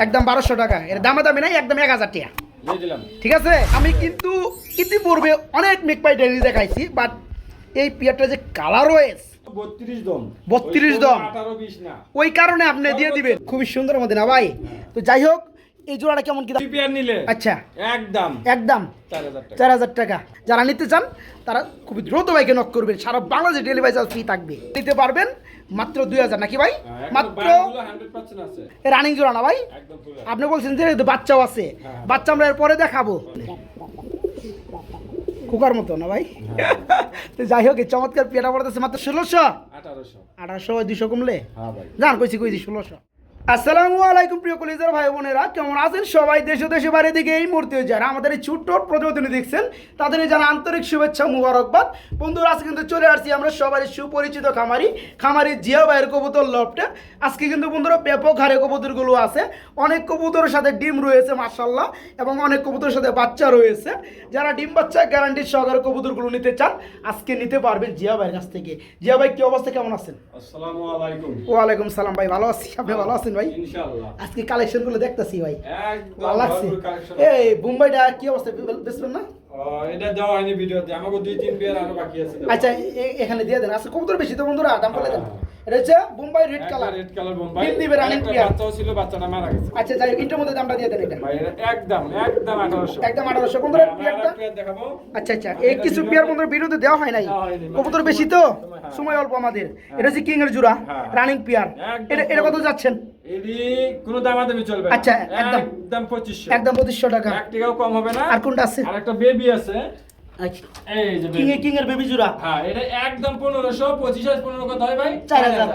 একদম বারোশো টাকা। এর দামে দামি নাই একদম এক হাজার টাকা। ঠিক আছে? আমি কিন্তু ইতিপূর্বে অনেক মেকপাই ডেলি দেখাইছি বাট এই পিয়ারটা যে কালার রয়েছে বত্রিশ দম। 32 দম। আঠারো বিশ না। ওই কারণে আপনি দিয়ে দিবেন। খুবই সুন্দর মধ্যে না ভাই? তো যাই হোক এই জোড়াটা কেমন কি? পেয়ার নিলে। আচ্ছা। একদম। একদম। চার হাজার টাকা। চার হাজার টাকা। যারা নিতে চান তারা খুবই দ্রুত বাইকে নক করবেন। সারা বাংলাদেশে ডেলিভারি চার্জ ফ্রি থাকবে। নিতে পারবেন। মাত্র দুই হাজার নাকি ভাই? মাত্র হান্ড্রেড পার্সেন্ট রানিং জোড়া না ভাই? আপনি বলছেন যে বাচ্চাও আছে। হ্যাঁ। বাচ্চা আমরা এর পরে দেখাবো। কুকার মতো না ভাই? হ্যাঁ। তো যাই হোক চমৎকার পেটা পড়তেছে মাত্র ষোলোশো। আঠারোশো। আঠারোশো দুশো কমলে? হ্যাঁ জান কইছি কইছি ষোলোশো। আসসালামু আলাইকুম প্রিয় কলিজার ভাই বোনেরা কেমন আছেন সবাই? দেশে দেশে বাইরে দিকে এই মুহূর্তে যারা আমাদের এই ছোট্ট প্রতিবেদনে দেখছেন তাদের যারা আন্তরিক শুভেচ্ছা মুবারকবাদ। বন্ধুরা আজকে কিন্তু চলে আসছি আমরা সবারই সুপরিচিত খামারি খামারি জিয়া ভাইয়ের কবুতর লফটে। আজকে কিন্তু বন্ধুরা ব্যাপক হারে কবুতরগুলো আছে। অনেক কবুতরের সাথে ডিম রয়েছে মার্শাল্লাহ এবং অনেক কবুতরের সাথে বাচ্চা রয়েছে। যারা ডিম বাচ্চা গ্যারান্টির সহকারে কবুতরগুলো নিতে চান আজকে নিতে পারবেন জিয়া ভাইয়ের কাছ থেকে। জিয়া ভাই কি অবস্থা? কেমন আছেন? আসসালামু আলাইকুম। ওয়ালাইকুম সালাম ভাই ভালো আছি? আপনি ভালো আছেন? ভাই? আজকে কালেকশনগুলো দেখতেছি ভাই। ভালো লাগছে। এই মুম্বাইটা কি অবস্থা? বেচবেন না? এটা দেওয়া হয়নি ভিডিওতে। আমাকে দুই তিন পেয়ার আরও বাকি আছে আচ্ছা এখানে দিয়ে দেন। আচ্ছা কবুতর বেশি তো বন্ধুরা দাম বলে দেন। এটা হচ্ছে Mumbai red colour red colour Bombay. ডিম দিবে running একটা বাচ্চাও ছিল বাচ্চাটা মারা গেছে। আচ্ছা যাই হোক, মধ্যে দামটা দিয়ে দেন এটা। ভাই একদম একদম আঠারোশো। একদম আঠারোশো। বন্ধুরা আমরা পেয়ারটা আরেকটা পেয়ার দেখাবো। আচ্ছা আচ্ছা এই কিছু বন্ধুরা বিরুদ্ধে দেওয়া হয় নাই। কবুতর বেশি তো? হ্যাঁ। সময় অল্প আমাদের। এটা হচ্ছে কিং এর জোড়া হ্যাঁ। Running pair. এটা এটা কত যাচ্ছেন? কোনো দামাদামি চলবে আচ্ছা, একদম। একদম পঁচিশশো। একদম পঁচিশশো টাকা। এক টাকাও কম হবে না। আর কোনটা আছে? আর একটা বেবি আছে। এই যে কিং এর বেবি জোড়া। হ্যাঁ এটা একদম পনেরোশো পঁচিশ পনেরো কত হয় ভাই। চার হাজার।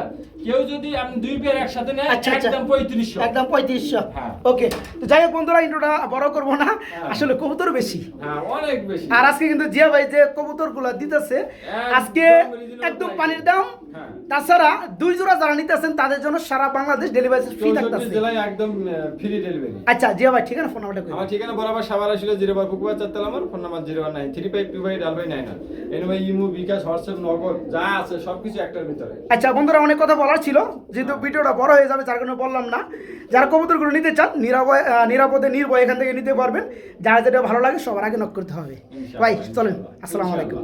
কেউ যদি আপনি দুই পেয়ার একসাথে নেয় আচ্ছা, আচ্ছা। একদম পঁয়ত্রিশশো। একদম পঁয়ত্রিশশো। হ্যাঁ। ওকে তো যাই হোক বন্ধুরা ইন্ট্রোটা বড় করব না। হ্যাঁ। আসলে কবুতর বেশি। হ্যাঁ অনেক বেশি। আর আজকে কিন্তু জিয়া ভাই যে কবুতরগুলা দিতেছে আজকে একদম পানির দাম। তাছাড়া দুই জোড়া যারা নিতেছেন তাদের জন্য সারা বাংলাদেশ ডেলিভারি ফ্রি থাকতেছে। জেলায় একদম ফ্রি ডেলিভারি আচ্ছা জিয়া ভাই ঠিক আছে ফোন নাম্বারটা আমার ঠিকানা বরাবর সাবার আসলে জিরো বার পুকুর চারতাল আমার phone number zero nine three five five nine N imo bKash WhatsApp Nagad যা আছে সবকিছু একটার ভিতরে। আচ্ছা বন্ধুরা অনেক কথা বলার ছিল যেহেতু ভিডিওটা বড় হয়ে যাবে যার কারণে বললাম না। যারা কবুতরগুলো নিতে চান নিরাপয় নিরাপদে নির্ভয় এখান থেকে নিতে পারবেন। যারা যেটা ভালো লাগে সবার আগে নক করতে হবে। ভাই চলেন আসসালামু আলাইকুম।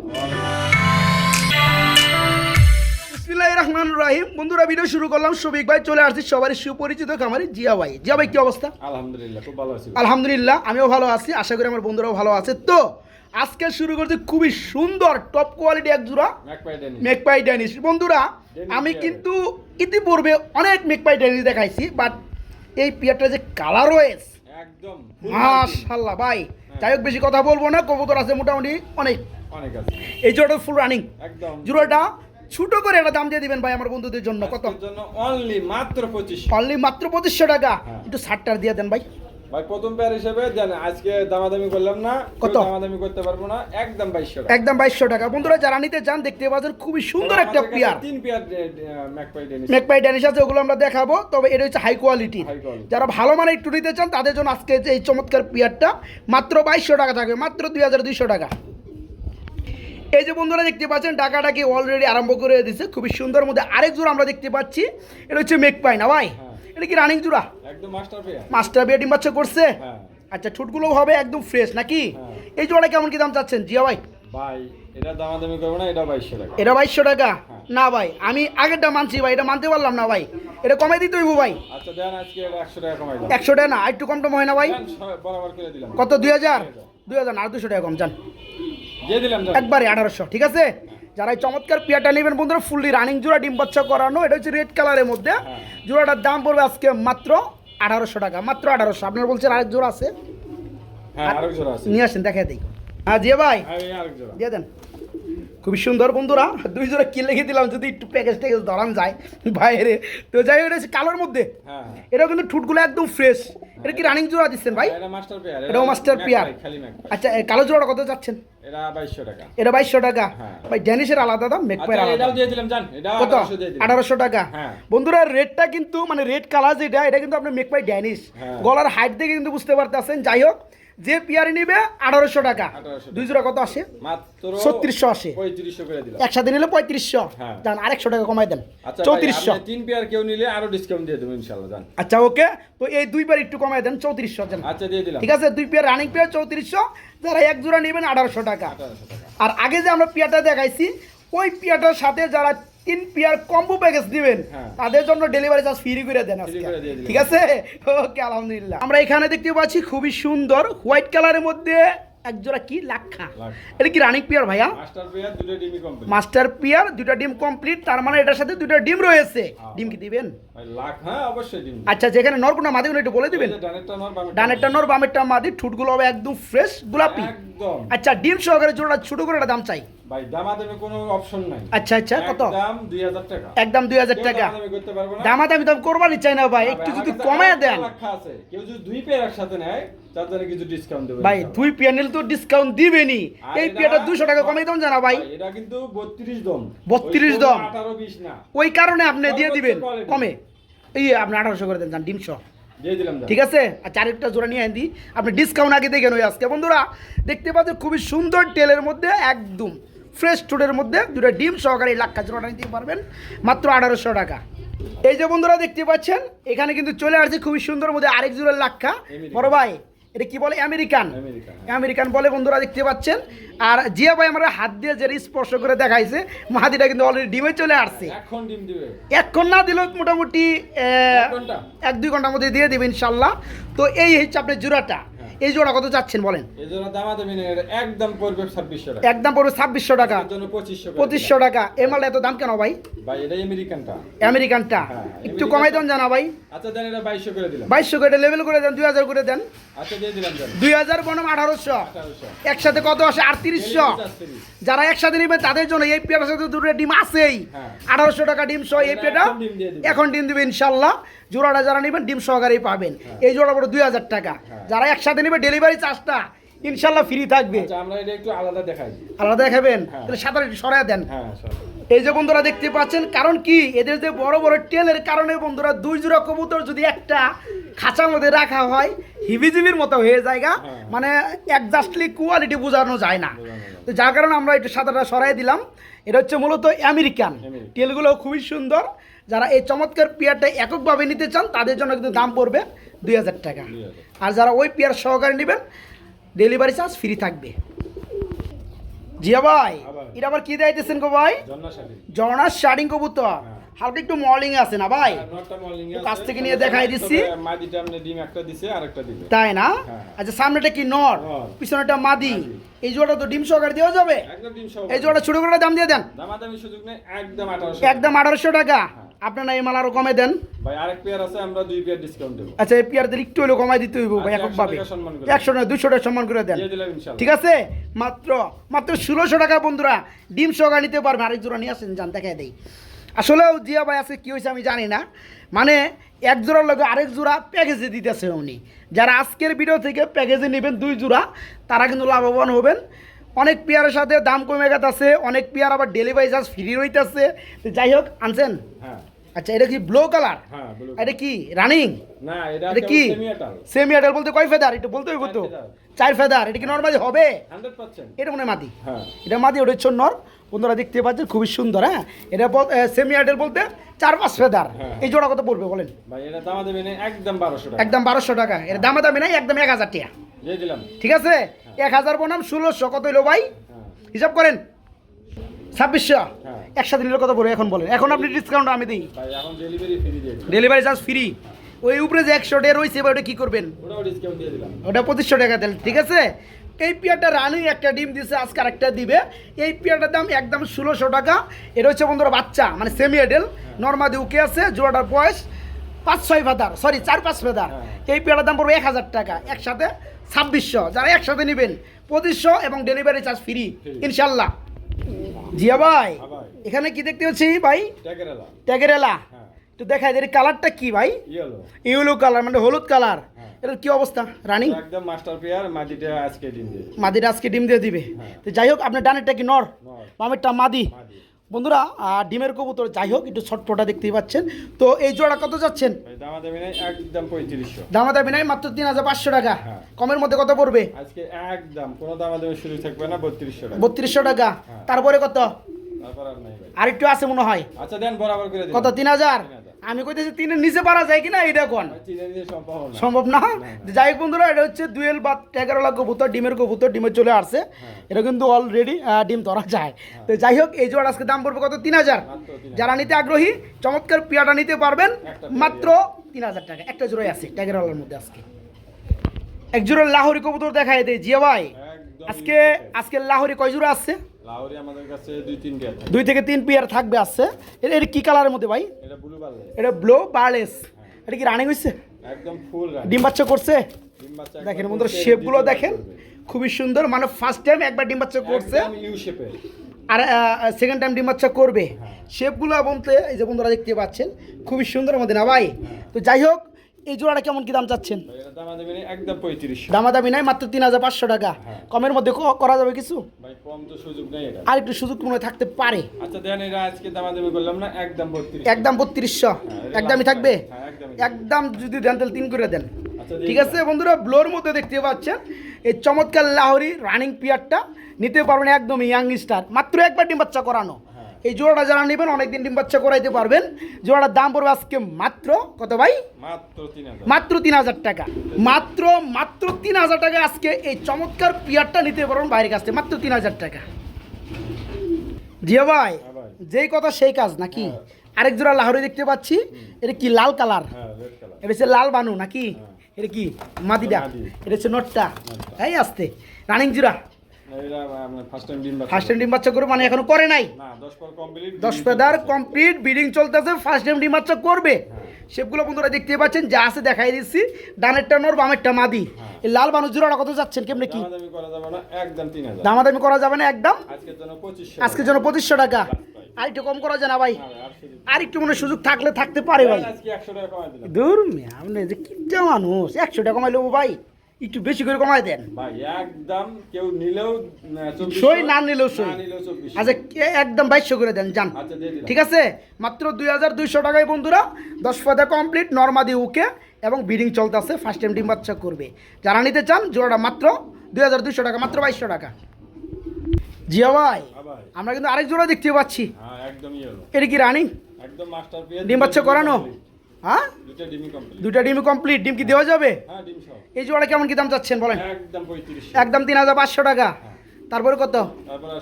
বিসমিল্লাহির রহমানির রহিম। বন্ধুরা ভিডিও শুরু করলাম। শফিক ভাই চলে আসছি সবারই সুপরিচিত খামারি জিয়া ভাই। জিয়া ভাই কি অবস্থা? আলহামদুলিল্লাহ খুব ভালো আছি। আলহামদুলিল্লাহ আমিও ভালো আছি আশা করি আমার বন্ধুরাও ভালো আছে। তো আজকে শুরু করছি খুবই সুন্দর টপ কোয়ালিটি এক জোড়া মেকপাই ড্যানিশ বন্ধুরা আমি। কিন্তু ইতিপূর্বে অনেক মেকপাই ড্যানিশ দেখাইছি বাট এই পিয়ারটা যে কালার রয়েছে একদম মাশাল্লাহ ভাই। যাই হোক বেশি কথা বলব না কবুতর আছে মোটামুটি অনেক। অনেক আছে। এই জোড়াটা ফুল রানিং একদম। জোড়াটা ছোট করে একটা দাম দিয়ে দিবেন ভাই আমার বন্ধুদের জন্য কত? জন্য অনলি মাত্র পঁচিশ অনলি মাত্র পঁচিশশো টাকা। হ্যাঁ। একটু ষাটটার দিয়ে দেন ভাই। ভাই প্রথম পেয়ার হিসেবে জান আজকে দামাদামি করলাম না কত? দামাদামি করতে পারব না একদম বাইশশো টাকা। একদম বাইশশো টাকা। বন্ধুরা যারা নিতে চান দেখতে পাচ্ছেন খুবই সুন্দর একটা পেয়ার তিন পেয়ার ম্যাকপাই ডেনি মেকপাই ড্যানিশ আছে ওগুলো আমরা দেখাবো। তবে এটা হচ্ছে হাই কোয়ালিটি যারা ভালো মানের একটু নিতে চান তাদের জন্য আজকে যে এই চমৎকার পিয়ারটা মাত্র বাইশশো টাকা থাকবে মাত্র দুই হাজার দুইশো টাকা। এই যে বন্ধুরা দেখতে পাচ্ছেন টাকাটাকে অলরেডি আরম্ভ করে দিয়েছে। খুবই সুন্দর মধ্যে আরেক জোড়া আমরা দেখতে পাচ্ছি। এটা হচ্ছে মেকপাই না ভাই? হ্যাঁ। এটা কি রানিং জোড়া একদম মাস্টার পেয়ার মাস্টার ডিম বাচ্চা করছে? হ্যাঁ। আচ্ছা ঠুটগুলো হবে একদম ফ্রেশ নাকি? হ্যাঁ। এই জোড়া কেমন কি দাম চাচ্ছেন? জিয়া ভাই। ভাই এটা দামাদামি করব না এটা বাইশশো টাকা। এটা বাইশশো টাকা? হ্যাঁ। না ভাই আমি আগেরটা মানছি ভাই এটা মানতে পারলাম না ভাই। এটা কমাই দিতে হইব ভাই। আচ্ছা দেন আজকে এটা একশো টাকা কমাই দাও। একশো টাকা না একটু কম টম হয় না ভাই। বরাবর করে দিলাম। কত? দুই হাজার? দুই হাজার। না আর দুশো টাকা কম যান। দিয়ে দিলাম একবারে আঠারোশো ঠিক আছে? যারা এই চমৎকার পিয়াটা নেবেন বন্ধুরা ফুললি রানিং জোড়া ডিম বাচ্চা করানো এটা হচ্ছে রেড কালারের মধ্যে। হ্যাঁ। জোড়াটার দাম পড়বে আজকে মাত্র আঠারোশো টাকা মাত্র আঠারোশো। আপনার বলছেন আরেক জোড়া আছে? হ্যাঁ আছে। নিয়ে আসেন দেখা দিই। হ্যাঁ জিয়া ভাই। হ্যাঁ দিয়ে দেন। খুবই সুন্দর বন্ধুরা। দুই জোড়া কি লিখে দিলাম যদি একটু প্যাকেজ ট্যাকেজ ধরান যায় বাইরে। তো যাই হোক এটা কালোর মধ্যে। হ্যাঁ। এটাও কিন্তু ঠুটগুলো একদম ফ্রেশ এটা কি রানিং জোড়া দিচ্ছেন ভাই? এটা এটাও মাস্টার পেয়ার আচ্ছা কালো জোড়াটা কত যাচ্ছেন এটা বাইশশো টাকা। এটা হ্যাঁ। ভাই ড্যানিশের আলাদা দাম মেকপাইয়ের আচ্ছা আলাদা। এটা কত? আঠারোশো টাকা। হ্যাঁ। বন্ধুরা রেডটা কিন্তু মানে রেড কালার যেটা এটা কিন্তু আপনার মেকপাই ড্যানিশ হ্যাঁ। গলার হাইট দেখে কিন্তু বুঝতে পারতেছেন। যাই হোক যে পেয়ারে নিবে আঠারোশো টাকা। 1800 দুই জোড়া কত আসে? ছত্রিশশো আসে। একসাথে নিলে পঁয়ত্রিশশো। হ্যাঁ। যান আরেকশো টাকা কমাই দেন। আচ্ছা চৌত্রিশশো। তিন পেয়ার কেউ নিলে আরও ডিসকাউন্ট দিয়ে দেবো ইনশাল্লাহ জান। আচ্ছা ওকে। তো এই দুই পেয়ার একটু কমাই দেন চৌত্রিশশো যান আচ্ছা দিয়ে দিলাম। ঠিক আছে? দুই পেয়ার রানিং পেয়ার চৌত্রিশশো। যারা এক জোড়া নেবেন আঠারোশো টাকা। আর আগে যে আমরা পিয়াটা দেখাইছি ওই পিয়াটার সাথে যারা তিন পিয়ার কম্বো প্যাকেজ দিবেন। হ্যাঁ। তাদের জন্য ডেলিভারি চার্জ ফ্রি করে দেন আজকে। ঠিক আছে? ওকে আলহামদুলিল্লাহ। আমরা এখানে দেখতে পাচ্ছি খুবই সুন্দর হোয়াইট কালারের মধ্যে এক জোড়া কি? লাক্ষা। এটা কি রানিং পিয়ার ভাইয়া? মাস্টার পেয়ার দুটো ডিমি কমপ্লিট তার মানে এটার সাথে দুটা ডিম রয়েছে। হ্যাঁ। ডিম কি দিবেন? হ্যাঁ ডিম আচ্ছা যেখানে নরকুনা মাদিগুলো একটু বলে দিবেন। ডানেরটা নর বামেরটা নর মাদি ঠুটগুলো হবে একদম ফ্রেশ গোলাপি। আচ্ছা ডিম সহকারে জোড়া ছোট করে একটা দাম চাই। ভাই দামাদামি কোনো অপশন নাই। আচ্ছা আচ্ছা কত? দাম টাকা। একদম দুই হাজার কেউ টাকা। দামাদামি করতে পারব না। দামাদামি দাম করবারই চাই না ভাই একটু যদি কমায় দেন। লাক্ষা আছে কেউ যদি দুই পেয়ার একসাথে নেয় তার কিছু ডিসকাউন্ট দেবে ভাই দুই পিয়ানেল তো ডিসকাউন্ট দিবেনি এই টাকা দাম জানা ভাই। এটা কিন্তু বত্রিশ দম। 32 দম। আঠারো বিশ না। ওই কারণে আপনি দিয়ে দিবেন। কমে। এই আপনি আঠারোশো করে দেন ডিম সহ। ঠিক আছে? আর চারেকটা জোড়া নিয়ে আনি আপনি ডিসকাউন্ট আগে ওই আজকে। বন্ধুরা দেখতে পাচ্ছেন খুবই সুন্দর টেলের মধ্যে একদম ফ্রেশ টুডের মধ্যে দুটো ডিম সহকারে এই লাক্ষা জোড়াটা নিতে পারবেন। মাত্র আঠারোশো টাকা। এই যে বন্ধুরা দেখতে পাচ্ছেন এখানে কিন্তু চলে আসছে খুবই সুন্দর মধ্যে আরেক জোড়ার লাক্ষা বড় ভাই এটা কি বলে? আমেরিকান। আমেরিকান। বলে বন্ধুরা দেখতে পাচ্ছেন। আর জিয়া ভাই আমরা হাত দিয়ে যে স্পর্শ করে দেখাইছে মাহাদিটা কিন্তু অলরেডি ডিমে চলে আসছে। এখন না দিলেও মোটামুটি এক ঘণ্টা। এক দুই ঘণ্টার মধ্যে দিয়ে দেবে ইনশাল্লাহ। তো এই হচ্ছে আপনার জোড়াটা এই জোড়া কত চাচ্ছেন বলেন? এই জন্য একদম পড়বে ছাব্বিশশো টাকা। একদম পড়বে ছাব্বিশশো টাকা। এর জন্য পঁচিশশো টাকা। এই মালটা এত দাম কেন ভাই? ভাই এটা আমেরিকানটা। আমেরিকানটা। হ্যাঁ, একটু কমাই দেন জানা ভাই। আচ্ছা দেন এটা বাইশশো করে দিলাম। বাইশশো করে লেভেল করে দেন দুই হাজার করে দেন। আচ্ছা দিয়ে দিলাম দেন। দুই হাজার বনাম আঠারোশো। আঠারোশো। একসাথে কত আসে? আটত্রিশশো। যারা একসাথে নেবে তাদের জন্য এই পেয়ারের সাথে দুটো ডিম আছেই। হ্যাঁ। আঠারোশো টাকা ডিম সহ এই পেটা এখন ডিম দিবে। এখন ডিম দিবে ইনশাল্লাহ। জোড়াটা যারা নেবেন ডিম সহকারেই পাবেন। এই জোড়া পড়ে দুই হাজার টাকা। হ্যাঁ। যারা একসাথে নেবে ডেলিভারি চার্জটা ইনশাল্লাহ ফ্রি থাকবে। আচ্ছা আমরা এটা একটু আলাদা দেখাই। আলাদা দেখাবেন? হ্যাঁ। তাহলে সাঁতার একটু সরাই দেন। হ্যাঁ এই যে বন্ধুরা দেখতে পাচ্ছেন কারণ কি? এদের যে বড় বড় টেলের কারণে বন্ধুরা দুই জোড়া কবুতর যদি একটা খাঁচার মধ্যে রাখা হয় হিবিজিবির মতো হয়ে জায়গা হ্যাঁ। মানে একজাস্টলি কোয়ালিটি বোঝানো যায় না। তো যার কারণে আমরা একটু সাঁতারটা সরাই দিলাম। এটা হচ্ছে মূলত আমেরিকান আমেরিকান। টেলগুলো খুবই সুন্দর। যারা এই চমৎকার পেয়ারটা এককভাবে নিতে চান তাদের জন্য কিন্তু দাম পড়বে দুই হাজার টাকা। আর যারা ওই পেয়ার সহকারে নেবেন ডেলিভারি চার্জ ফ্রি থাকবে। জিয়া ভাই এটা আবার কি দিতেছেন গো ভাই? জন্না শাড়ি। কবুতর। হ্যাঁ। হালকা একটু মর্নিং আছে না ভাই? একটু কাছ থেকে নিয়ে দেখাই দিচ্ছি। তাই না? হ্যাঁ। আচ্ছা সামনেটা কি নর। পিছনেটা মাদি। এই জোড়া তো ডিম সহকারে দেওয়া যাবে? একদম এই জোড়া ছোট করে দাম দিয়ে দেন। একদম আঠারোশো টাকা। হ্যাঁ। আপনারা এই মাল আরও কমে দেন। ভাই আরেক পেয়ার আছে আমরা দুই পেয়ার ডিসকাউন্ট দেবো। আচ্ছা এই পেয়ারদের একটু হলেও কমাই দিতে হইব ভাই আচ্ছা, এককভাবে। 100 টাকা সম্মান করে একশো টাকা দুশো টাকা সম্মান করে দেন। দিয়ে দিলাম ইনশাল্লাহ। ঠিক আছে? মাত্র মাত্র ষোলোশো টাকা বন্ধুরা ডিম সহকারে নিতে পারবে। আরেক জোড়া নিয়ে আসেন যান দেখাই দেই। আসলেও জিয়া ভাই আছে কী হয়েছে আমি জানি না। মানে এক জোড়ার লগে আরেক জোড়া প্যাকেজে দিতেছে উনি। যারা আজকের ভিডিও থেকে প্যাকেজে নেবেন দুই জোড়া তারা কিন্তু লাভবান হবেন। অনেক পেয়ারের সাথে দাম কমে গেছে অনেক পেয়ার আবার ডেলিভারি চার্জ ফ্রি রইতেছে। যাই হোক আনছেন? হ্যাঁ। আচ্ছা এটা কি ব্লু কালার হ্যাঁ এটা কি রানিং না এটা এটা কি? সেমি আডাল বলতে কয় ফেদার এটা বলতে হইব তো। চার ফেদার। এটা কি নর্মালি হবে? 100% এটা মনে মাদি। হ্যাঁ। এটা মাদি ওটা হচ্ছে নর বন্ধুরা দেখতে পাচ্ছেন খুবই সুন্দর হ্যাঁ? এটা সেমি আইডেল বলতে চার পাঁচ ফেদার হ্যাঁ। এই জোড়া কত পড়বে বলেন? ভাই এটা দামা দেবে না একদম বারোশো টাকা। একদম বারোশো টাকা। এটা দামা দামি নাই একদম এক হাজার টাকা। দিয়ে দিলাম। ঠিক আছে? এক হাজার বনাম ষোলোশো কত হইল ভাই? হিসাব করেন। ছাব্বিশশো হ্যাঁ। একসাথে নিলে কত পড়বে এখন বলেন? এখন আপনি ডিসকাউন্ট আমি দিই। ডেলিভারি চার্জ ফ্রি ওই উপরে যে একশো ডে রয়েছে এবার ওটা কী করবেন? ওটা পঁচিশশো টাকা দেন ঠিক আছে? এই পিয়ারটা রানিং একটা ডিম দিছে আজকে আরেকটা দিবে। এই পিয়ারটার দাম একদম ষোলোশো টাকা। এটা হচ্ছে বন্ধুরা বাচ্চা মানে সেমি এডেল নর্মাদি উকে আছে জোড়াটার বয়স পাঁচ ছয় ফেদার সরি চার পাঁচ ফেদার। হ্যাঁ। এই পিয়ারটার দাম পড়বে এক হাজার টাকা একসাথে ছাব্বিশশো। যারা একসাথে নেবেন পঁচিশশো এবং ডেলিভারি চার্জ ফ্রি ইনশাল্লাহ। জিয়া ভাই এখানে কি দেখতে পাচ্ছি ভাই? ট্যাগেরেলা। হ্যাঁ। তো দেখাই এর কালারটা কি ভাই? ইয়েলো কালার মানে হলুদ কালার হ্যাঁ। এটার কি অবস্থা রানিং? একদম মাস্টার পেয়ার মাদিটা আজকে ডিম দিয়ে মাদিটা আজকে ডিম দিয়ে দিবে। হ্যাঁ। তো যাই হোক আপনার ডানেরটা কি নর? মামিটা বামেরটা মাদি। বন্ধুরা ডিমের কবুতর যাই হোক একটু ছটপটা দেখতেই পাচ্ছেন। তো এই জোড়া কত যাচ্ছেন? দামাদামি নাই মাত্র তিন হাজার পাঁচশো টাকা। হ্যাঁ। কমের মধ্যে কত পড়বে? আজকে একদম কোনো দামা দেবে শুরু থাকবে না বত্রিশশো টাকা। বত্রিশশো টাকা। হ্যাঁ। তারপরে কত? তারপর আর নাই আর একটু আছে মনে হয়। আচ্ছা দেন বরাবর করে কত? তিন হাজার। আমি কইতেছি তিনের নিচে পারা যায় কিনা এটা কোন? সম্ভব না। যাই বন্ধুরা এটা হচ্ছে দুয়েল বা এগারোলা কবুতর ডিমের কবুতর ডিমে চলে আসছে। হ্যাঁ। এটা কিন্তু অলরেডি ডিম ধরা যায়। তো যাই হোক এই জোড়া আজকে দাম পড়বে কত? তিন হাজার। মাত্র তিন হাজার। যারা নিতে আগ্রহী চমৎকার পিয়াটা নিতে পারবেন। মাত্র তিন হাজার টাকা। একটা জোড়াই আছে ট্যাগেরওয়ালার মধ্যে আজকে। এক জোড়া লাহোরি কবুতর দেখায় দেয় জিয়া ভাই আজকে আজকে লাহোরি কয় জোড়া আসছে আমাদের কাছে দুই থেকে। তিন পেয়ার থাকবে আসছে এটা কি কালারের মধ্যে ভাই? এটা ব্লু বাল এটা ব্লো বার্লেস। এটা কি রানিং হয়েছে একদম ফুল ডিম বাচ্চা করছে? দেখেন বন্ধুরা শেপগুলো দেখেন। খুবই সুন্দর। মানে ফার্স্ট টাইম একবার ডিম বাচ্চা করছে। ইউ আর সেকেন্ড টাইম ডিম বাচ্চা করবে। হ্যাঁ। শেপগুলো বলতে এই যে বন্ধুরা দেখতে পাচ্ছেন খুবই সুন্দর মধ্যে না ভাই? তো যাই হোক এই জোড়াটা কেমন কি দাম চাচ্ছেন? দামাদামি নাই মাত্র তিন হাজার পাঁচশো টাকা। হ্যাঁ। কমের মধ্যে ক- করা যাবে কিছু? আর একটু সুযোগ মনে থাকতে পারে। আচ্ছা একদম বত্রিশ বত্রিশশো। একদমই থাকবে? price। হ্যাঁ, একদমই। একদম যদি দেন তাহলে তিন করে দেন। আচ্ছা, ঠিক আছে বন্ধুরা ব্লোর মধ্যে দেখতে পাচ্ছেন এই চমৎকার লাহরি রানিং পিয়ারটা। নিতে পারবেন একদম ইয়াং স্টার। মাত্র একবার ডিম বাচ্চা করানো। হ্যাঁ। এই জোড়াটা যারা নেবেন অনেকদিন ডিম বাচ্চা করাইতে পারবেন। জোড়াটার দাম পড়বে আজকে মাত্র কত ভাই? মাত্র তিন হাজার। টাকা। মাত্র মাত্র তিন হাজার টাকা আজকে এই চমৎকার পিয়ারটা নিতে পারবেন বাইরের কাছ থেকে। মাত্র তিন হাজার টাকা। জিয়া ভাই হ্যাঁ যেই কথা সেই কাজ নাকি? আরেক জোড়া লাহোরি দেখতে পাচ্ছি। এটা কি লাল কালার? হ্যাঁ এটা হচ্ছে লাল বানু নাকি? এটা কি? মাদিটা? এটা হচ্ছে নটটা। এই আসতে। রানিং জোড়া। ফার্স্ট টাইম ডিম বাচ্চা মানে এখনও করে নাই? দশ কমপ্লিট বিডিং চলতেছে। ফার্স্ট টাইম ডিম বাচ্চা করবে। হ্যাঁ। সেগুলো বন্ধুরা দেখতে পাচ্ছেন যা আছে দেখাই দিচ্ছি। ডানেরটা নর বামেরটা মাদি। হ্যাঁ। এই লাল জোড়াটা কত যাচ্ছেন কেমনে কি? দামাদামি করা যাবে না একদম আজকের জন্য পঁচিশশো টাকা। আর একটু কম করা যায় না ভাই। হ্যাঁ, আর একটু মনে সুযোগ থাকলে থাকতে পারে ভাই। দূর মিয়া, আপনি যে কিটা মানুষ একশো টাকা কমাই ভাই। একটু বেশি করে কমাই দেন। ভাই একদম কেউ নিলেও সই না নিলেও সই। আচ্ছা কে- একদম বাইশশো করে দেন যান। আচ্ছা ঠিক আছে? মাত্র দুই হাজার দুইশো টাকায় বন্ধুরা দশ পাতা কমপ্লিট নর্মাদি উকে এবং বিডিং চলতেছে ফার্স্ট টাইম ডিম বাচ্চা করবে। যারা নিতে চান জোড়াটা মাত্র দুই হাজার দুইশো টাকা মাত্র বাইশশো টাকা। জিয়া ভাই হ্যাঁ আমরা কিন্তু আরেক জোড়া দেখতে পাচ্ছি। হ্যাঁ এটা কি রানিং? ডিম বাচ্চা করানো? হ্যাঁ? দুটো ডিমই কমপ্লিট দুইটা ডিমই কমপ্লিট ডিম কি দেওয়া যাবে? হ্যাঁ এই জোড়া কেমন কি দাম চাচ্ছেন বলেন? একদম পঁয়ত্রিশ। একদম তিন হাজার পাঁচশো টাকা। তারপরে কত? তারপর আর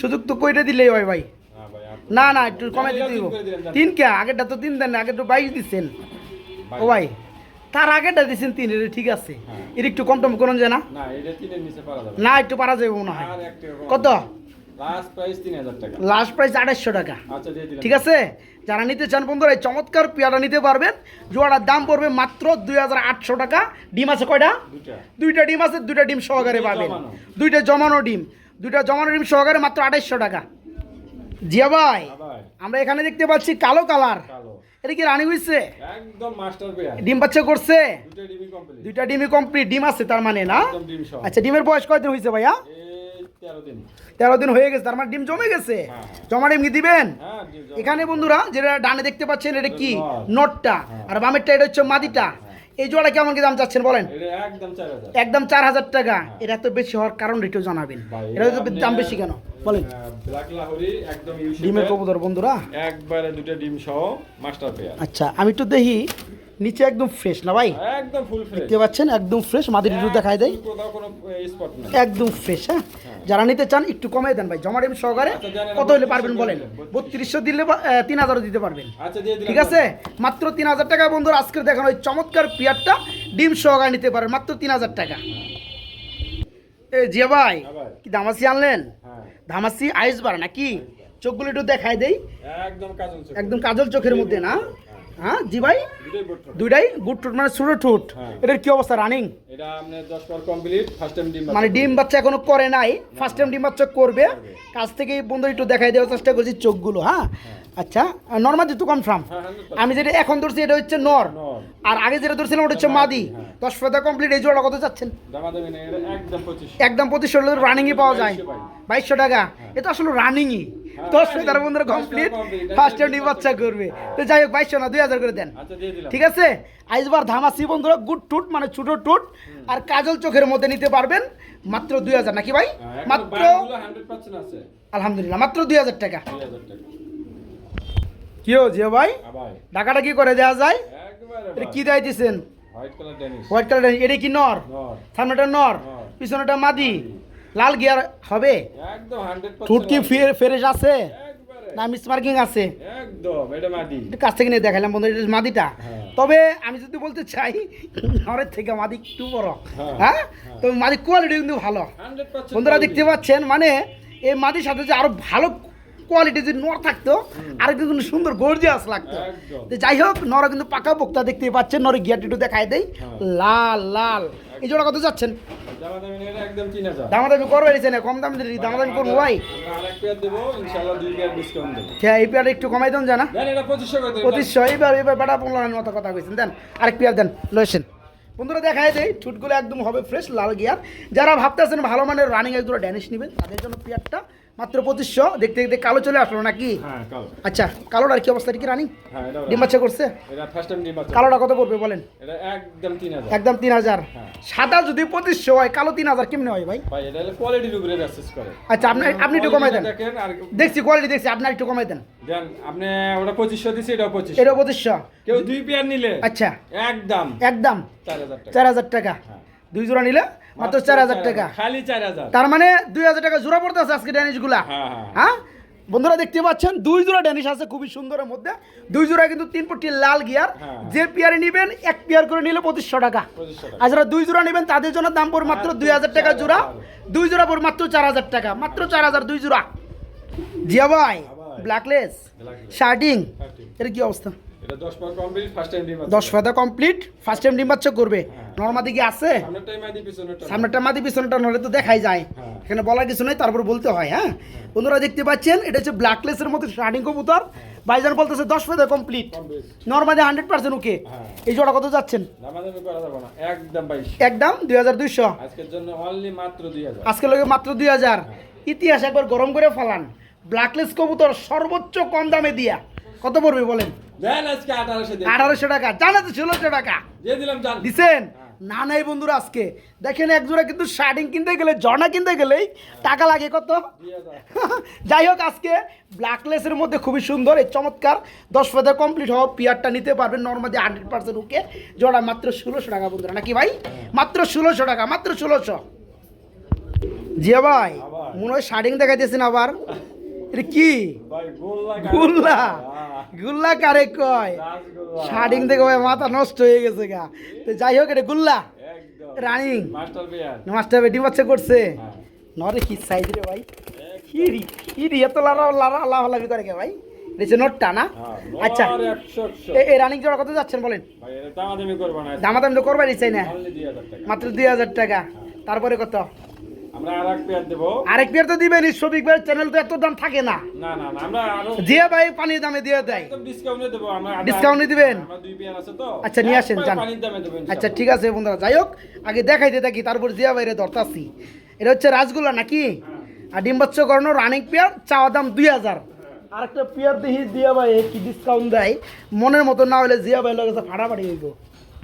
সুযোগ তো কইটা দিলেই হয় ভাই। হ্যাঁ ভাই না না একটু কমে দিতে দিব। তিন কে? আগেরটা তো তিন দেন না আগেরটা বাইশ দিচ্ছেন ও ভাই তার আগেরটা দিচ্ছেন তিন এটা ঠিক আছে। হ্যাঁ। এর একটু কম টম করুন যায় না। না এটা তিনের নিচে পারা যাবে। না একটু পারা যাবে মনে হয়। কম। কত? লাস্ট প্রাইস তিন হাজার টাকা। লাস্ট প্রাইস আড়াইশো টাকা। আচ্ছা দিয়ে দিলাম। ঠিক আছে? যারা নিতে চান বন্ধুরা এই চমৎকার পেয়ারা নিতে পারবেন। জোড়ার দাম পড়বে মাত্র দুই হাজার আটশো টাকা। ডিম আছে কয়টা? দুইটা। ডিম আছে দুইটা ডিম সহকারে পাবেন। দুইটা জমানো ডিম। দুইটা জমানো ডিম সহকারে মাত্র আড়াইশো টাকা। জিয়া ভাই আমরা এখানে দেখতে পাচ্ছি কালো কালার। এটা কি রানি হয়েছে একদম মাস্টার পেয়ার। ডিম বাচ্চা করছে? দুইটা ডিমই কমপ্লিট ডিম আছে তার মানে না? আচ্ছা ডিমের বয়স কয়দিন হয়েছে ভাইয়া? তেরো দিন। হয়ে গেছে তার মানে ডিম জমে গেছে। হ্যাঁ। জমা ডিম কি দিবেন? হ্যাঁ সহ। এখানে বন্ধুরা যেটা ডানে দেখতে পাচ্ছেন এটা কি? নটটা হ্যাঁ। আর বামেরটা এটা হচ্ছে মাদিটা। এই জোড়া কেমন কি দাম চাচ্ছেন বলেন? একদম চার হাজার। টাকা। এটা এত বেশি হওয়ার কারণ একটু জানাবেন। এটা তো দাম বেশি কেন? বলেন। একদম ডিমের কবুতর বন্ধুরা। একবারে দুটো ডিম সহ মাস্টার পেয়ার। আচ্ছা আমি একটু দেখি। নিচে একদম ফ্রেশ না ভাই? একদম ফুল ফ্রেশ দেখতে পাচ্ছেন একদম ফ্রেশ মাদির একটু দেখাই দেয় একদম ফ্রেশ হ্যাঁ। যারা নিতে চান একটু কমে দেন ভাই। জমা ডিম সহকারে আচ্ছা, কত হলে পারবেন বলেন? বত্রিশশো দিলে তিন হাজারও দিতে পারবেন। আচ্ছা ঠিক আছে? মাত্র তিন হাজার টাকা বন্ধুরা আজকের দেখানো ওই চমৎকার পিয়ারটা ডিম সহকারে নিতে পারেন। মাত্র তিন হাজার টাকা। এ জিয়া ভাই হ্যাঁ কি দামাসি আনলেন? হ্যাঁ। ধামাসি আইস নাকি? চোখগুলো একটু দেখাই দেই। একদম কাজল চোখের মধ্যে না? হ্যাঁ জি ভাই? দুইটাই গুড টুট মানে ছোটো ঠুট। হ্যাঁ। এটার কি অবস্থা রানিং এটা আপনার দশ পর কমপ্লিট ফার্স্ট টাইম ডিম মানে ডিম বাচ্চা এখনও করে নাই ফার্স্ট টাইম ডিম বাচ্চা করবে। কাছ থেকে বন্ধু একটু দেখাই দেওয়ার চেষ্টা করছি চোখগুলো হ্যাঁ? আচ্ছা নর্মাল যেহেতু কনফার্ম হ্যাঁ, 100% আমি যেটা এখন ধরছি এটা হচ্ছে নর। আর আগে যেটা ধরছিলাম ওটা হচ্ছে মাদি হ্যাঁ। দশ ফেদা কমপ্লিট এই জোড়া কত চাচ্ছেন? একদম পঁচিশ। একদম পঁচিশশো রানিংই পাওয়া যায়। বাইশশো টাকা। এটা আসলে রানিংই হ্যাঁ, দশ হ্যাঁ, তার বন্ধুরা কমপ্লিট। ফার্স্ট টাইম বাচ্চা করবে। তো যাই হোক বাইশশো না দুই হাজার করে দেন। আচ্ছা ঠিক আছে? আইসবার ধামাসি বন্ধুরা গুড টুট মানে ছোট টুট আর কাজল চোখের মধ্যে নিতে পারবেন মাত্র দুই হাজার নাকি ভাই? হ্যাঁ, মাত্র বায়াগুলো 100% আছে। আলহামদুলিল্লাহ মাত্র দুই হাজার টাকা। 2000 টাকা। কি হচ্ছে ভাই? টাকাটা কি করে দেওয়া যায়? কি দেয় দিচ্ছেন হোয়াইট কালার এটা কি নর? সামনেটা নর। পিছনেটা মাদি। লাল গিয়ার হবে? একদম 100% ঠুট কি আছে। ফ্রেশ আছে? না মিস মার্কিং আছে? একদম এটা মাদি। কাছ থেকে নিয়ে দেখালাম বন্ধু এটা মাদিটা। হ্যাঁ। তবে আমি যদি বলতে চাই নরের থেকে মাদি একটু বড়। হ্যাঁ। হ্যাঁ? তবে মাদি কোয়ালিটি কিন্তু ভালো। 100% বন্ধুরা দেখতে পাচ্ছেন মানে এই মাদির সাথে যে আরও ভালো কোয়ালিটি যদি নর থাকতো আর একটু কিন্তু সুন্দর গর্জিয়াস লাগতো। তো যাই হোক নর কিন্তু পাকা পোক্তা দেখতে পাচ্ছেন নরে গিয়ারটি একটু দেখাই দেই। হ্যাঁ। লাল লাল। এই জোড়া কত যাচ্ছেন? জামা দামি নিলে একদম 3000 দামাদামি করবে দিচ্ছে না কম দাম দিলি দামাদামি করব ভাই। আমরা আরেক পেয়ার দেবো ইনশাআল্লাহ দুই পেয়ার ডিসকাউন্ট দেবো। হ্যাঁ এই পেয়ারটা একটু কমাই দেন জানা? দেন এটা 2500 করে দেন পঁচিশশো এইবার এইবার বেটা পনেরো মতো কথা কইছেন। দেন আরেক পেয়ার দেন লয়েছেন বন্ধুরা দেখা যায় ছুটগুলো একদম হবে ফ্রেশ লাল গিয়ার যারা ভাবতেছেন ভালো মানের রানিং একদম ড্যানিশ নেবেন তাদের জন্য পেয়ারটা মাত্র পঁচিশশো? দেখতে দেখতে কালো চলে আসলো নাকি? হ্যাঁ আচ্ছা কালোটার কি অবস্থা? কি রানিং? হ্যাঁ ডিম বাচ্চা করছে? এটা কালোটা কত পড়বে বলেন? একদম তিন হাজার। হ্যাঁ। সাদা যদি পঁচিশশো হয় কালো তিন হাজার কেমনে হয় ভাই? এটা আচ্ছা আপনি আপনি একটু কমাই দেন। দেখছি কোয়ালিটি দেখছি আপনার একটু কমাই দেন। আপনি ওটা 2500 দিছি এটাও 2500 এটা পঁচিশশো। কেউ দুই পেয়ার নিলে? আচ্ছা। একদম। একদম। চার হাজার টাকা। দুই জোড়া নিলে মাত্র চার হাজার টাকা। খালি 4000 তার মানে দুই হাজার টাকা জোড়া পড়তে আছে আজকে ড্যানিশগুলা। হ্যাঁ হ্যাঁ। হ্যাঁ? বন্ধুরা দেখতে পাচ্ছেন দুই জোড়া ড্যানিশ আছে খুবই সুন্দরের মধ্যে। দুই জোড়া কিন্তু তিন পট্টি লাল গিয়ার। হ্যাঁ। যে পেয়ারে নেবেন এক পেয়ার করে নিলে পঁচিশশো টাকা। আর যারা দুই জোড়া নেবেন তাদের জন্য দাম পড়বে মাত্র দুই হাজার টাকা জোড়া। দুই জোড়া পড়বে মাত্র চার হাজার টাকা। মাত্র চার হাজার দুই জোড়া। জিয়া ভাই। ব্ল্যাকলেস শার্টিং এর কি অবস্থা? এটা 10 পার কমপ্লিট ফার্স্ট টাইম ডিম দশ ফায়দা কমপ্লিট ফার্স্ট টাইম ডিম বাচ্চা করবে। হ্যাঁ। নর্মাদি কি আছে? সামনেটা মাদি পিছনেটা নলে তো দেখাই যায়। হ্যাঁ। এখানে বলার কিছু নেই তারপর বলতে হয় হ্যাঁ? বন্ধুরা দেখতে পাচ্ছেন এটা হচ্ছে ব্ল্যাকলেসের মতো শার্টিং কবুতর। ভাইজান বলতেছে দশ ফেদা complete normally hundred percent okay হ্যাঁ। এই জোড়া কত যাচ্ছেন? একদম 22 দুই হাজার দুইশো। আজকের জন্য অনলি মাত্র 2000 আজকে লোকে মাত্র দুই হাজার। ইতিহাস একবার গরম করে ফেলান। ব্ল্যাকলেস কবুতর সর্বোচ্চ কম দামে দিয়া। কত পড়বে বলেন? দেন আজকে 1800 দিন আঠারোশো টাকা জানা তো ষোলোশো টাকা। জান। দিছেন? না নাই বন্ধুরা আজকে। দেখেন এক জোড়া কিন্তু শার্টিং কিনতে গেলে জর্না কিনতে গেলেই টাকা লাগে কত? 2000 যাই হোক আজকে ব্ল্যাকলেসের মধ্যে খুবই সুন্দর এই চমৎকার দশ ফেদার কমপ্লিট হওয়া পিয়ারটা নিতে পারবেন নর্মালি হান্ড্রেড পার্সেন্ট ওকে জোড়া মাত্র ষোলোশো টাকা বন্ধুরা নাকি ভাই? মাত্র ষোলোশো টাকা মাত্র ষোলোশো। জিয়া ভাই মনে হয় শার্টিং দেখাইতেছেন আবার। এটা কি? গুল্লা গুল্লা? কারে কয়? শার্টিং দেখে ভাই মাথা নষ্ট হয়ে গেছে গা। তো যাই হোক এটা গুল্লা। রানিং। মাস্টার বেটি বাচ্চা করছে। হ্যাঁ। নরে কি সাইজ রে ভাই? হিরি হিরি এত লারা লারা লাফালাফি করে কে ভাই? নিচে নোটটা না? হ্যাঁ আচ্ছা। আর 100 100 এ- এই রানিং জোড়া কত যাচ্ছেন বলেন? দামাদামি তো করবারই চাই না। অনলি 2000 টাকা। মাত্র দুই হাজার টাকা। তারপরে কত? আমরা আরেক পেয়ার দেব। আরেক পেয়ার তো দিবেন ভাই চ্যানেল তো এত দাম থাকে না। না না না আমরা আরও যে ভাই পানির দামে দিয়ে দেয়। একদম ডিসকাউন্টে দেব আমরা আরো- দিবেন? আমরা দুই পেয়ার আছে তো। আচ্ছা, নিয়ে আসেন। পানির দামে আচ্ছা ঠিক আছে বন্ধুরা যাই হোক আগে দেখাইতে থাকি তারপর জিয়া বাইরে ধরতাছি। এটা হচ্ছে রাসগুলা নাকি? আর ডিম বাচ্চা করানো রানিং পেয়ার চাওয়া দাম দুই হাজার। আরেকটা পেয়ার দেখি জিয়া ভাই কি ডিসকাউন্ট দেয়? মনের মতো না হলে জিয়া ভাই লাগে ফাটাফাটি হইব।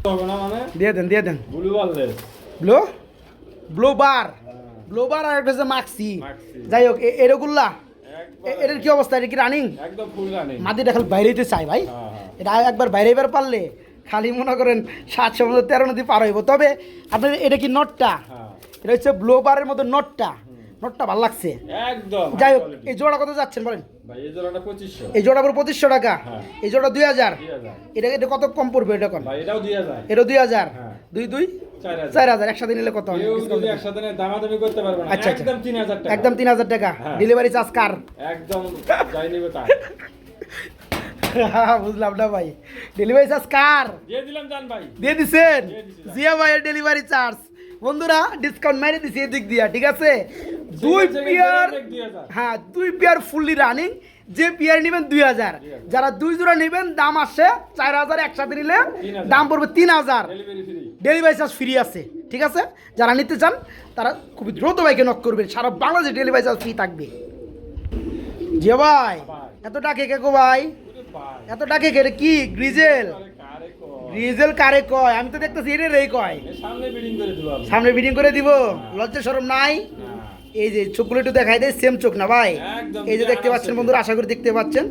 মানে? দিয়ে দেন দিয়ে দেন। ব্লু ওয়ালেস ব্লো ব্লো বার ব্লো আর একটা হচ্ছে মাক্সি। যাই হোক এরগুলা এটার কি অবস্থা? এটা কি রানিং একদম ফুল রানিং মাটিটা খালি বাইরেতে চাই ভাই। হ্যাঁ হ্যাঁ। এটা একবার বাইরে এবার পারলে খালি মনে করেন সাত সমুদ্র তেরো নদী পার হইব। তবে আপনার এটা কি নটটা হ্যাঁ। এটা হচ্ছে ব্লো বারের মতো নটটা নটটা ভালো লাগছে। একদম যাই হোক এই জোড়া কত যাচ্ছেন বলেন? এই জোড়াটা 2500 এই জোড়া পুরো পঁচিশশো টাকা। হ্যাঁ। এই জোড়া দুই হাজার। 2000 এটা এটা কত কম পড়বে এটা কোন এটাও 2000 এটা দুই হাজার। হ্যাঁ। দুই দুই? চার হাজার। একসাথে নিলে কত? দামাদামি করতে আচ্ছা, আচ্ছা। একদম 3000 টাকা। একদম তিন হাজার টাকা। হ্যাঁ। ডেলিভারি চার্জ কার? একদম যাই নিবে তাই বুঝলাম না ভাই। ডেলিভারি চার্জ কার? দিয়ে দিলাম জান ভাই। দিয়ে দিছেন? জিয়া ভাইয়ের ডেলিভারি চার্জ বন্ধুরা ডিসকাউন্ট মেরে দিছি এদিক দিয়া ঠিক আছে? দুই পেয়ার হ্যাঁ দুই পেয়ার ফুললি রানিং যে পেয়ার নেবেন দুই হাজার। যারা দুই জোড়া নেবেন দাম আসে চার হাজার একসাথে নিলে দাম পড়বে তিন হাজার। ডেলিভারি চার্জ ফ্রি আছে ঠিক আছে? যারা নিতে চান তারা খুবই দ্রুত বাইকে নক করবেন। সারা বাংলাদেশে ডেলিভারি চার্জ ফ্রি থাকবে। জিয়া ভাই। এত ডাকে কে গো ভাই? এত ডাকে কে? কি গ্রিজেল? গ্রিজেল কারে কয়? আমি তো দেখতেছি এরে রে কয়। সামনে বিডিং করে দিবো আমি। সামনে বিডিং করে দিব? লজ্জা শরম নাই। এই যে চোখগুলো একটু দেখাই দেয় সেম চোখ না ভাই? এই যে দেখতে পাচ্ছেন বন্ধুরা আশা করি দেখতে পাচ্ছেন।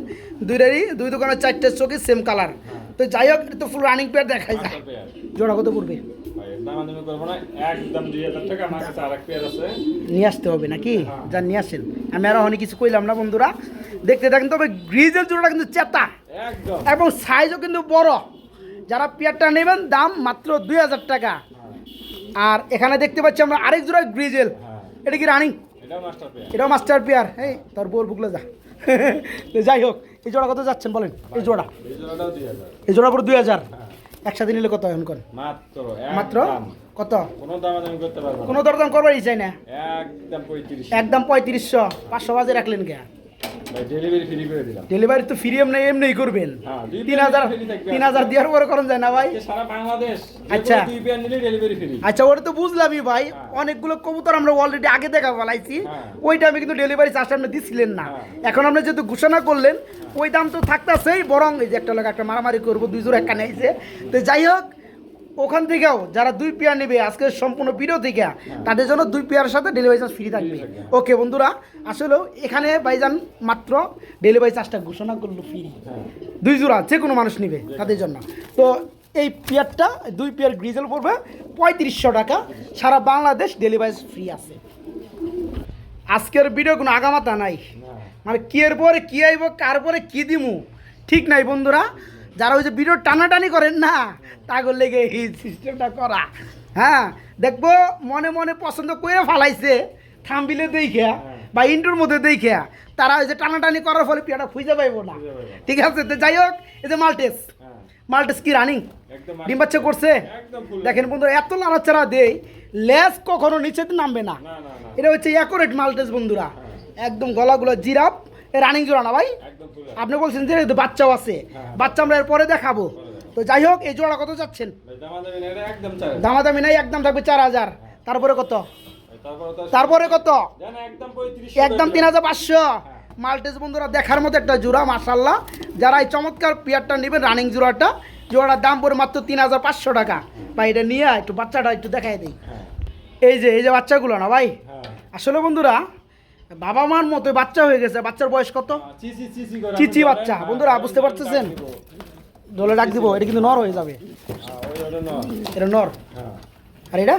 দুইটারই দুই দোকানের চারটে চোখই সেম কালার তো যাই হোক তো ফুল রানিং পেয়ার দেখাই যায়। জোড়া কত পড়বে? ভাই, দামাদামি করব না, একদম 2000 টাকা, আমার কাছে আরেক পেয়ার আছে। নিয়ে আসতে হবে নাকি? হ্যাঁ। যা নিয়ে আসেন। আমি আরও অনেক কিছু কইলাম না বন্ধুরা? দেখতে থাকেন তবে গ্রিজের জোড়াটা কিন্তু চেতা এবং সাইজও কিন্তু বড়। যারা পেয়ারটা নেবেন দাম মাত্র দুই হাজার টাকা। হ্যাঁ, আর এখানে দেখতে পাচ্ছি আমরা আরেক জোড়া গ্রিজেল। হ্যাঁ। এটা কি রানিং এটাও মাস্টার পেয়ার। এটাও মাস্টার পেয়ার এই তোর বোর বুকলে যা। যাই হোক এই জোড়া কত যাচ্ছেন বলেন? এই জোড়া। এই জোড়াটাও 2000 এই জোড়া পুরো দুই হাজার? হ্যাঁ। একসাথে নিলে কত এখন কোন মাত্র কত? কোনো। দরদাম করবার চাই না? একদম 35 একদম পঁয়ত্রিশশো। পাঁচশো বাজে রাখলেন কে? ভাই, ডেলিভারি তো ফ্রি এমনি এমনিই করবেন। হ্যাঁ, তিন হাজার তিন হাজার দেওয়ার পরে করেন যায় না ভাই? সারা বাংলাদেশ আচ্ছা। আচ্ছা ওটা তো বুঝলামই ভাই। হ্যাঁ। অনেকগুলো কবুতর আমরা অলরেডি আগে দেখা ফেলাইছি। হ্যাঁ। ওইটা আমি কিন্তু ডেলিভারি চার্জটা আপনি দিছিলেন না। এখন আপনি যেহেতু ঘোষণা করলেন ওই দাম তো থাকতেছেই বরং এই যে একটা লোক একটা মারামারি করব দুই জোর একটা নিয়েছে তো যাই হোক ওখান থেকেও যারা দুই পেয়ার নেবে আজকে সম্পূর্ণ ভিডিও থেকে তাদের জন্য দুই পেয়ারের সাথে ডেলিভারি চার্জ ফ্রি থাকবে। ওকে বন্ধুরা আসলেও এখানে ভাইজান মাত্র ডেলিভারি চার্জটা ঘোষণা করল ফ্রি হ্যাঁ। দুই জোড়া যে কোনো মানুষ নেবে তাদের জন্য। তো এই পেয়ারটা দুই পেয়ার গ্রিজেল পড়বে পঁয়ত্রিশশো টাকা। সারা বাংলাদেশ ডেলিভারি ফ্রি আছে। আজকের ভিডিও কোনো আগামাতা নাই। মানে কি এর পরে কি আইব কার পরে কি দিমু? ঠিক নাই বন্ধুরা। যারা ওই যে ভিডিও টানাটানি করেন না তাগর লেগে এই সিস্টেমটা করা। হ্যাঁ দেখব মনে মনে পছন্দ করে ফালাইছে থামবিলে দেখে বা ইন্টুর মধ্যে দেখে তারা ওই যে টানাটানি করার ফলে পিয়াটা খুঁজে পাইবো না। ঠিক আছে তো যাই হোক এই যে মাল্টেস হ্যাঁ। মাল্টেস কি রানিং? একদম ডিম বাচ্চা করছে? দেখেন বন্ধুরা এত নাড়াচাড়া দেয় লেস কখনো নিচে নামবে না। এটা হচ্ছে অ্যাকোরেট মাল্টেস বন্ধুরা। একদম গলাগুলো জিরাপ রানিং জোড়া না ভাই? আপনি বলছেন যে বাচ্চাও আছে। হ্যাঁ। বাচ্চা আমরা এর পরে দেখাবো। তো যাই হোক এই জোড়া কত চাচ্ছেন? দামাদামি নাই একদম থাকবে চার হাজার। তারপরে কত? তারপরে কত? একদম তিন হাজার পাঁচশো। মাল্টেস বন্ধুরা দেখার মতো একটা জোড়া মার্শাল্লাহ যারা এই চমৎকার পেয়ারটা নেবেন রানিং জোড়াটা জোড়াটার দাম পড়ে মাত্র তিন হাজার পাঁচশো টাকা। ভাই এটা নিয়ে একটু বাচ্চাটা একটু দেখাই দিই। হ্যাঁ। এই যে এই যে বাচ্চাগুলো না ভাই? হ্যাঁ। আসলে বন্ধুরা বাবা মার মতো বাচ্চা হয়ে গেছে। বাচ্চার বয়স কত? চিচি বাচ্চা, বন্ধুরা, হ্যাঁ, বুঝতে পারতেছেন? দোলে ডাক দিব এটা কিন্তু নর হয়ে যাবে। হ্যাঁ। এটা নর? হ্যাঁ, আর এটা।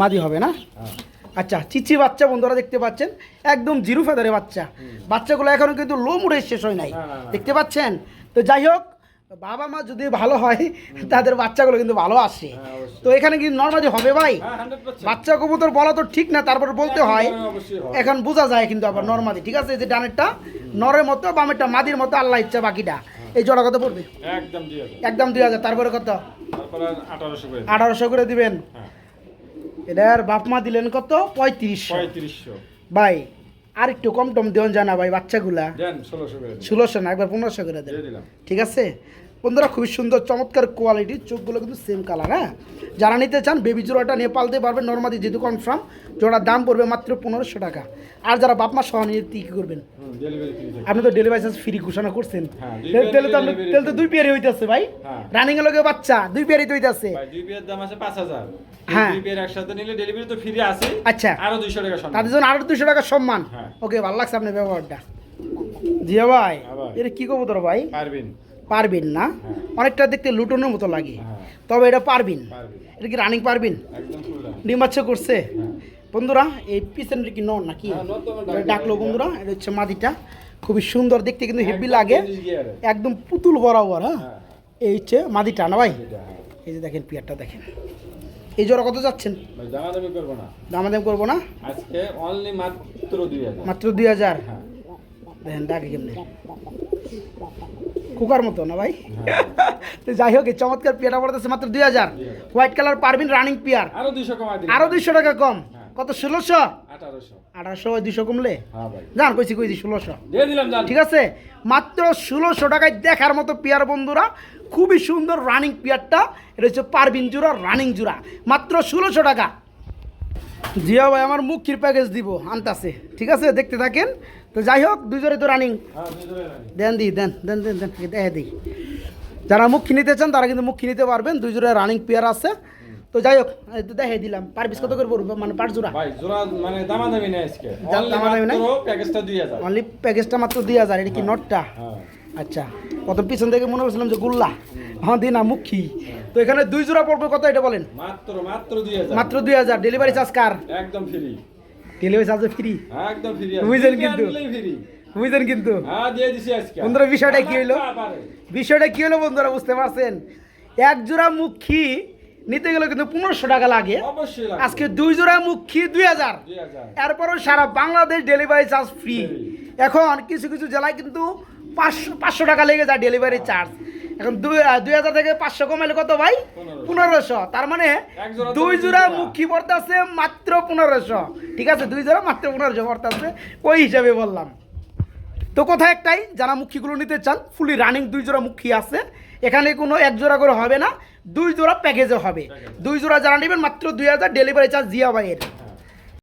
মাদি হবে। না? আচ্ছা চিচি বাচ্চা বন্ধুরা দেখতে পাচ্ছেন? একদম জিরো ফেদারে বাচ্চা। বাচ্চাগুলো এখনও কিন্তু লো মুড়ে শেষ হয় নাই। দেখতে পাচ্ছেন? তো যাই হোক বাবা মা যদি ভালো হয় তাদের বাচ্চাগুলো কিন্তু ভালো আসে। হ্যাঁ, তো এখানে কি নর্মালি হবে ভাই? হ্যাঁ, 100% বাচ্চা কবুতর বলা তো ঠিক না তারপর বলতে হয় এখন বোঝা যায় কিন্তু আবার নর্মালি ঠিক আছে? এই যে ডানেরটা নরের মতো বামেরটা মাদির মতো আল্লাহ ইচ্ছা বাকিটা। এই জোড়া কত পড়বে? একদম দুই হাজার। তারপরে কত? তারপরে 1800 করে দিন। আঠারোশো করে দিবেন। হ্যাঁ, এটার বাপ মা দিলেন কত? পঁয়ত্রিশশো। 3500 ভাই আর একটু কম টম দেন জানা ভাই বাচ্চাগুলা। দেন 1600 ষোলোশো না একবার পনেরোশো করে দেন। ঠিক আছে? বন্ধুরা খুবই সুন্দর চমৎকার কোয়ালিটি চোখগুলো কিন্তু সেম কালার হ্যাঁ? যারা নিতে চান বেবি জোড়াটা নেপাল দিয়ে পারবেন নর্মাদি যেহেতু কনফার্ম জোড়ার দাম পড়বে মাত্র পনেরোশো টাকা। আর যারা বাপ মা সহ নিয়ে কী করবেন। আপনি তো ডেলিভারি চার্জ ফ্রি ঘোষণা করছেন। হ্যাঁ, তাহলে- তো আপনি তাহলে তো দুই পেয়ারই হইতেছে ভাই। রানিং এর লগে বাচ্চা দুই পেয়ারই তো হইতেছে। ভাই, দুই পেয়ার দাম আছে 5000 হ্যাঁ। দুই পেয়ার একসাথে নিলে ডেলিভারি তো ফ্রি আছে। আচ্ছা। আরও 200 টাকা সম্মান। তাদের জন্য আরও দুশো টাকা সম্মান। হ্যাঁ। ওকে ভালো লাগছে আপনার ব্যবহারটা। জিয়া ভাই হ্যাঁ। এটা কি কবুতর ভাই? পারবেন পারবেন না। হ্যাঁ। অনেকটা দেখতে লুটনের মতো লাগে। হ্যাঁ। তবে এটা পারবেন। এটা কি রানিং পারবেন? ডিম বাচ্চা করছে। হ্যাঁ। বন্ধুরা এই পিছনটা কি নন নাকি? ডাকলো। বন্ধুরা এটা হচ্ছে মাদিটা। খুবই সুন্দর দেখতে কিন্তু হেভি লাগে। একদম পুতুল বরাবর হ্যাঁ। এই হচ্ছে মাদিটা না ভাই। এই যে দেখেন পিয়ারটা দেখেন। এই জোড়া কত যাচ্ছেন? দামাদামি করব না। দামাদাম করব না? আজকে অনলি মাত্র দুই হাজার। মাত্র দুই হাজার। দেখেন ডাকে কেমনি কুকার মতো না ভাই? হ্যাঁ। তো যাই হোক চমৎকার পিয়ারটা পড়তেছে মাত্র দুই হাজার। হোয়াইট কালার পারবিন রানিং পিয়ার আরও দুইশো কমাই আরও দুইশো টাকা কম। হ্যাঁ। কত ষোলোশো? আঠারোশো। দুইশো কমলে? হ্যাঁ জান কইছি কইছি ষোলোশো। দিলাম ঠিক আছে? মাত্র ষোলোশো টাকায় দেখার মতো পেয়ার বন্ধুরা খুবই সুন্দর রানিং পেয়ারটা এটা হচ্ছে পারবিন জোড়া রানিং জোড়া। মাত্র ষোলোশো টাকা। জিয়া ভাই আমার মুখির প্যাকেজ দিব আনতাছে। ঠিক আছে? দেখতে থাকেন। তো যাই হোক দুই জোড়ে তো রানিং হ্যাঁ দেন দি দেন দেন দেন দেন দেখে দিই যারা মুখ নিতে চান তারা কিন্তু মুখ নিতে পারবেন। দুই জোড়া রানিং পেয়ার আছে। তো যাই হোক দেখে দিলাম। পার পিস কত করে পড়বে? মানে পার জোড়া? ভাই জোড়া মানে দামাদামি নেই আজকে। দাম- নাই? মাত্র প্যাকেজটা অনলি প্যাকেজটা মাত্র দুই হাজার এটা কি নটটা হ্যাঁ। আচ্ছা প্রথম পিছন থেকে মনে করছিলাম যে গুল্লা। হ্যাঁ দিনা না মুখী তো এখানে দুই জোড়া পড়বে কত এটা বলেন? মাত্র মাত্র দুই হাজার। মাত্র দুই হাজার। ডেলিভারি চার্জ কার? একদম ফ্রি ডেলিভারি চার্জ ফ্রি একদম ফ্রি বুঝলেন কিন্তু? কিন্তু? হ্যাঁ দিয়ে দিছি আজকে। বন্ধুরা, বিষয়টা কি পারে। বিষয়টা কি হলো বন্ধুরা বুঝতে পারছেন? এক জোড়া মুখী নিতে গেলে কিন্তু পনেরোশো টাকা লাগে। আজকে দুই জোড়া মুখী দুই হাজার। এরপরও সারা বাংলাদেশ ডেলিভারি চার্জ ফ্রি এখন কিছু কিছু জেলায় কিন্তু পাঁচশো পাঁচশো টাকা লেগে যায় ডেলিভারি চার্জ এখন দুই হাজার থেকে পাঁচশো কমাইলে কত ভাই? পনেরোশো। তার মানে দুই জোড়া দুই জোড়া। মুখী পড়তেছে মাত্র পনেরোশো। ঠিক আছে দুই জোড়া মাত্র পনেরোশো পড়তেছে। ওই হিসাবে বললাম। তো কোথায় একটাই যারা মুখীগুলো নিতে চান ফুলি রানিং দুই জোড়া মুখী আছে এখানে কোনো এক জোড়া করে হবে না দুই জোড়া প্যাকেজে হবে। দুই জোড়া যারা নেবেন মাত্র দুই হাজার ডেলিভারি চার্জ জিয়া ভাইয়ের।